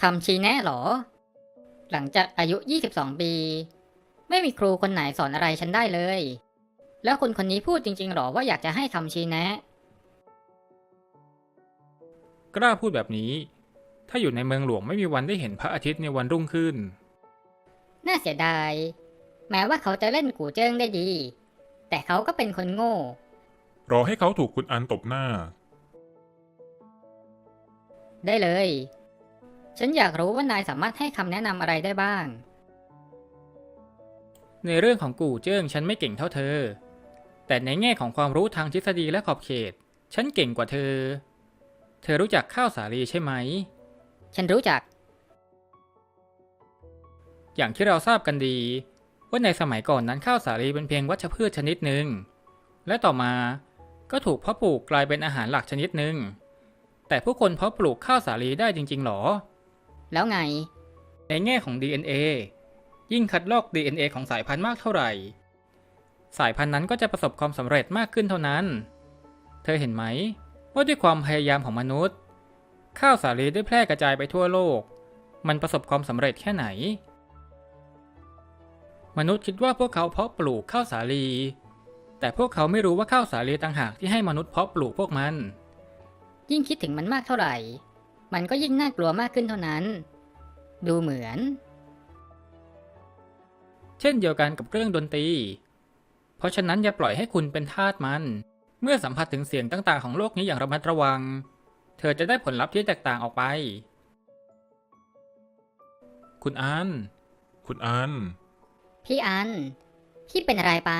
คำชี้แนะเหรอ หลังจากอายุ 22 ปี ไม่มีครูคนไหนสอนอะไรฉันได้เลย แล้วคุณคนนี้พูดจริง ๆหรอว่าอยากจะให้คำชี้แนะ กล้าพูดแบบนี้ ถ้าอยู่ในเมืองหลวงไม่มีวันได้เห็นพระอาทิตย์ในวันรุ่งขึ้น น่าเสียดาย แม้ว่าเขาจะเล่นกูเจิ้งได้ดี แต่เขาก็เป็นคนโง่ รอให้เขาถูกคุณอันตบหน้า ได้เลย ฉันอยากรู้ว่านายสามารถให้คำแนะนำอะไรได้บ้าง ในเรื่องของกู่เจิ้งฉันไม่เก่งเท่าเธอ แต่ในแง่ของความรู้ทางทฤษฎีและขอบเขต ฉันเก่งกว่าเธอ เธอรู้จักข้าวสาลีใช่ไหม ฉันรู้จัก อย่างที่เราทราบกันดี ว่าในสมัยก่อนนั้นข้าวสาลีเป็นเพียงวัชพืชชนิดหนึ่ง และต่อมาก็ถูกเพาะปลูกกลายเป็นอาหารหลักชนิดหนึ่ง แต่ผู้คนเพาะปลูกข้าวสาลีได้จริง ๆ หรอ แล้วไง ในแง่ของ DNA ยิ่งคัดลอก DNA ของสายพันธุ์มากเท่าไหร่ สายพันธุ์นั้นก็จะประสบความสำเร็จมากขึ้นเท่านั้น เธอเห็นไหม ว่าด้วยความพยายามของมนุษย์ ข้าวสาลีได้แพร่กระจายไปทั่วโลก มันประสบความสำเร็จแค่ไหน มนุษย์คิดว่าพวกเขาเพาะปลูกข้าวสาลี แต่พวกเขาไม่รู้ว่าข้าวสาลีต่างหากที่ให้มนุษย์เพาะปลูกพวกมัน ยิ่งคิดถึงมันมากเท่าไหร่ มันก็ยิ่งน่ากลัวมากขึ้นเท่านั้น ดูเหมือน เช่นเดียวกันกับเครื่องดนตรี เพราะฉะนั้นอย่าปล่อยให้คุณเป็นทาสมัน เมื่อสัมผัสถึงเสียงต่างๆของโลกนี้อย่างระมัดระวัง เธอจะได้ผลลัพธ์ที่แตกต่างออกไป คุณอัน คุณอัน พี่อัน พี่เป็นอะไรไป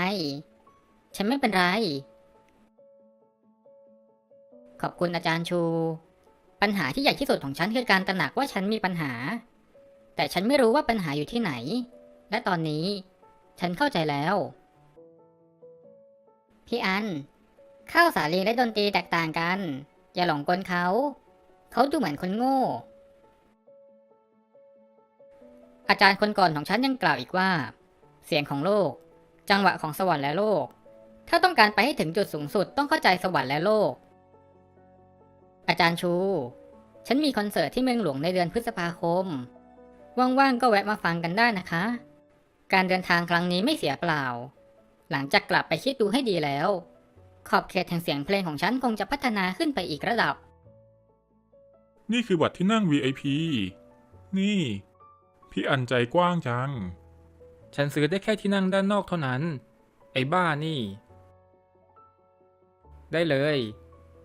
ฉันไม่เป็นไร ขอบคุณอาจารย์ชู ปัญหาที่ใหญ่ที่สุดของฉันคือการตระหนักว่าฉันมีปัญหา แต่ฉันไม่รู้ว่าปัญหาอยู่ที่ไหน และตอนนี้ ฉันเข้าใจแล้ว พี่อัน ข้าวสาลีและดนตรีแตกต่างกัน อย่าหลงกลเขา เขาดูเหมือนคนโง่ อาจารย์คนก่อนของฉันยังกล่าวอีกว่า เสียงของโลก จังหวะของสวรรค์และโลก ถ้าต้องการไปให้ถึงจุดสูงสุดต้องเข้าใจสวรรค์และโลกอาจารย์ชู ฉันมีคอนเสิร์ตที่เมืองหลวงในเดือนพฤษภาคม ว่างๆก็แวะมาฟังกันได้นะคะ การเดินทางครั้งนี้ไม่เสียเปล่า หลังจากกลับไปคิดดูให้ดีแล้ว ขอบเขตแห่งเสียงเพลงของฉันคงจะพัฒนาขึ้นไปอีกระดับ นี่คือบัตรที่นั่ง VIP นี่ พี่อันใจกว้างจัง ฉันซื้อได้แค่ที่นั่งด้านนอกเท่านั้น ไอ้บ้านี่ ได้เลย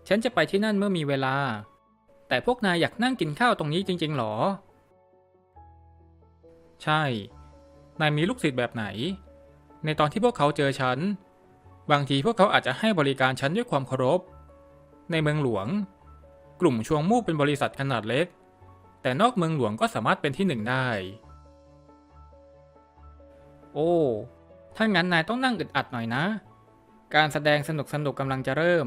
ฉันจะไปที่นั่นเมื่อมีเวลา แต่พวกนายอยากนั่งกินข้าวตรงนี้จริง ๆ หรอ ใช่ นายมีลูกศิษย์แบบไหน ในตอนที่พวกเขาเจอฉัน บางทีพวกเขาอาจจะให้บริการฉันด้วยความเคารพ ในเมืองหลวง กลุ่มชวงมู่เป็นบริษัทขนาดเล็ก แต่นอกเมืองหลวงก็สามารถเป็นที่หนึ่งได้ โอ้ถ้างั้นนายต้องนั่งอึดอัดหน่อยนะ การแสดงสนุกสนุกๆกำลังจะเริ่ม